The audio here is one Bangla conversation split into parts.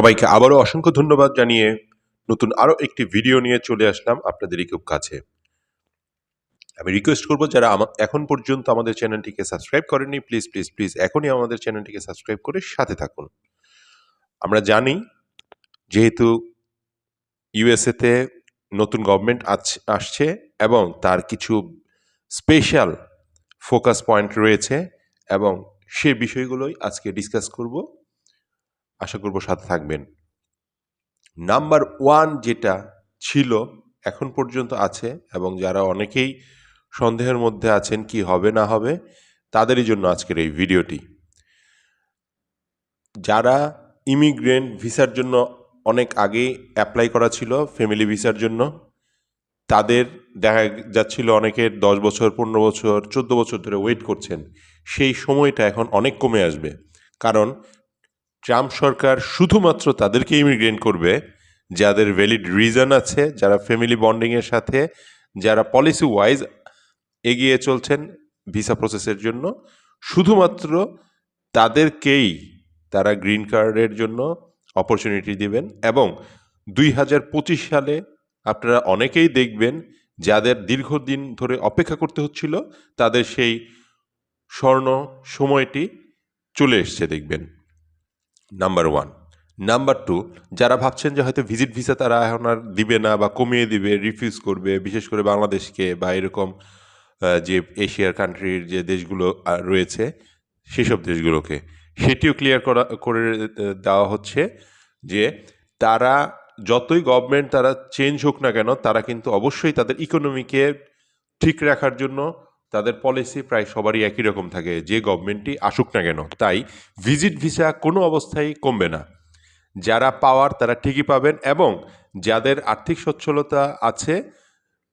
সবাইকে আবারও অসংখ্য ধন্যবাদ জানিয়ে নতুন আরও একটি ভিডিও নিয়ে চলে আসলাম আপনাদেরই খুব কাছে। আমি রিকোয়েস্ট করব যারা এখন পর্যন্ত আমাদের চ্যানেলটিকে সাবস্ক্রাইব করেননি প্লিজ প্লিজ প্লিজ এখনই আমাদের চ্যানেলটিকে সাবস্ক্রাইব করে সাথে থাকুন। আমরা জানি যেহেতু ইউএসএতে নতুন গভর্নমেন্ট আসছে এবং তার কিছু স্পেশাল ফোকাস পয়েন্ট রয়েছে এবং সে বিষয়গুলোই আজকে ডিসকাস করব। আশা করব সাথে থাকবেন। নাম্বার ওয়ান যেটা ছিল, এখন পর্যন্ত আছে এবং যারা অনেকেই সন্দেহের মধ্যে আছেন কি হবে না হবে, তাদেরই জন্য আজকের এই ভিডিওটি। যারা ইমিগ্রেন্ট ভিসার জন্য অনেক আগেই অ্যাপ্লাই করা ছিল, ফ্যামিলি ভিসার জন্য, তাদের দেখা যাচ্ছিল অনেকের দশ বছর, পনেরো বছর, চোদ্দ বছর ধরে ওয়েট করছেন। সেই সময়টা এখন অনেক কমে আসবে। কারণ ট্রাম্প সরকার শুধুমাত্র তাদেরকে ইমিগ্রেন্ট করবে, যাদের ভ্যালিড রিজন আছে, যারা ফ্যামিলি বন্ডিংয়ের সাথে, যারা পলিসি ওয়াইজ এগিয়ে চলছেন ভিসা প্রসেসের জন্য, শুধুমাত্র তাদেরকেই তারা গ্রিন কার্ডের জন্য অপরচুনিটি দিবেন এবং দুই হাজার পঁচিশ সালে আপনারা অনেকেই দেখবেন যাদের দীর্ঘদিন ধরে অপেক্ষা করতে হচ্ছিল, তাদের সেই স্বর্ণ সময়টি চলে এসছে দেখবেন। নাম্বার ওয়ান নাম্বার টু যারা ভাবছেন যে হয়তো ভিজিট ভিসা তারা এখন আর দিবে না বা কমিয়ে দিবে রিফিউজ করবে, বিশেষ করে বাংলাদেশকে বা এরকম যে এশিয়ার কান্ট্রির যে দেশগুলো রয়েছে, সেসব দেশগুলোকে। সেটিও ক্লিয়ার করা, করে দেওয়া হচ্ছে যে তারা যতই গভর্নমেন্ট তারা চেঞ্জ হোক না কেন, তারা কিন্তু অবশ্যই তাদের ইকোনমিকে ঠিক রাখার জন্য তাদের পলিসি প্রায় সবারই একই রকম থাকে, যে গভর্নমেন্টই আসুক না কেন। তাই ভিজিট ভিসা কোনো অবস্থায় কমবে না। যারা পাওয়ার তারা ঠিকই পাবেন এবং যাদের আর্থিক সচ্ছলতা আছে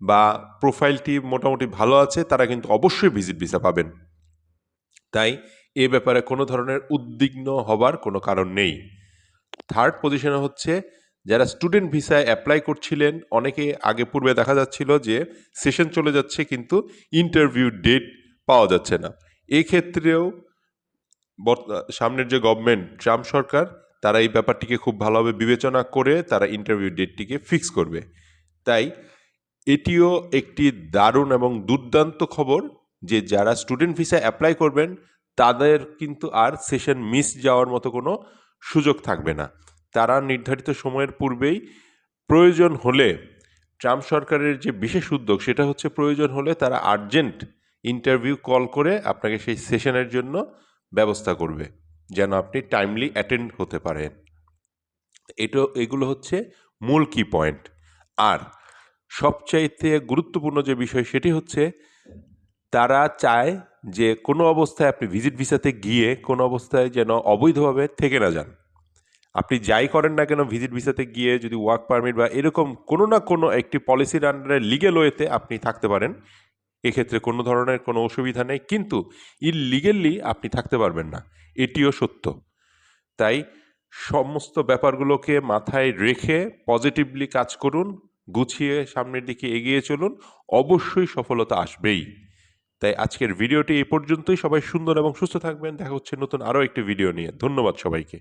বা প্রোফাইলটি মোটামুটি ভালো আছে, তারা কিন্তু অবশ্যই ভিজিট ভিসা পাবেন। তাই এ ব্যাপারে কোনো ধরনের উদ্বিগ্ন হবার কোনো কারণ নেই। থার্ড পজিশনে হচ্ছে যারা স্টুডেন্ট ভিসায় অ্যাপ্লাই করছিলেন, অনেকে আগে পূর্বে দেখা যাচ্ছিল যে সেশন চলে যাচ্ছে কিন্তু ইন্টারভিউ ডেট পাওয়া যাচ্ছে না। এক্ষেত্রেও সামনের যে গভর্নমেন্ট, ট্রাম্প সরকার, তারা এই ব্যাপারটিকে খুব ভালোভাবে বিবেচনা করে তারা ইন্টারভিউ ডেটটিকে ফিক্স করবে। তাই এটিও একটি দারুণ এবং দুর্দান্ত খবর যে যারা স্টুডেন্ট ভিসা অ্যাপ্লাই করবেন, তাদের কিন্তু আর সেশন মিস যাওয়ার মতো কোনো সুযোগ থাকবে না। তারা নির্ধারিত সময়ের পূর্বেই প্রয়োজন হলে ট্রাম্প সরকারের যে বিশেষ উদ্যোগ, সেটা হচ্ছে প্রয়োজন হলে তারা আর্জেন্ট ইন্টারভিউ কল করে আপনাকে সেই সেশনের জন্য ব্যবস্থা করবে, যেন আপনি টাইমলি অ্যাটেন্ড হতে পারেন। এটা, এগুলো হচ্ছে মূল কি পয়েন্ট। আর সবচাইতে গুরুত্বপূর্ণ যে বিষয়, সেটি হচ্ছে তারা চায় যে কোনো অবস্থায় আপনি ভিজিট ভিসাতে গিয়ে কোনো অবস্থায় যেন অবৈধভাবে থেকে না যান। আপনি যাই করেন না কেন ভিজিট ভিসাতে গিয়ে যদি ওয়ার্ক পারমিট বা এরকম কোনো না কোনো একটি পলিসির আন্ডারে লিগেল ওয়েতে আপনি থাকতে পারেন। এক্ষেত্রে কোনো ধরনের কোনো অসুবিধা নেই, কিন্তু ইলিগেলি আপনি থাকতে পারবেন না। এটিও সত্য। তাই সমস্ত ব্যাপারগুলোকে মাথায় রেখে পজিটিভলি কাজ করুন, গুছিয়ে সামনের দিকে এগিয়ে চলুন, অবশ্যই সফলতা আসবেই। তাই আজকের ভিডিওটি এই পর্যন্তই। সবাই সুন্দর এবং সুস্থ থাকবেন। দেখা হচ্ছে নতুন আরও একটি ভিডিও নিয়ে। ধন্যবাদ সবাইকে।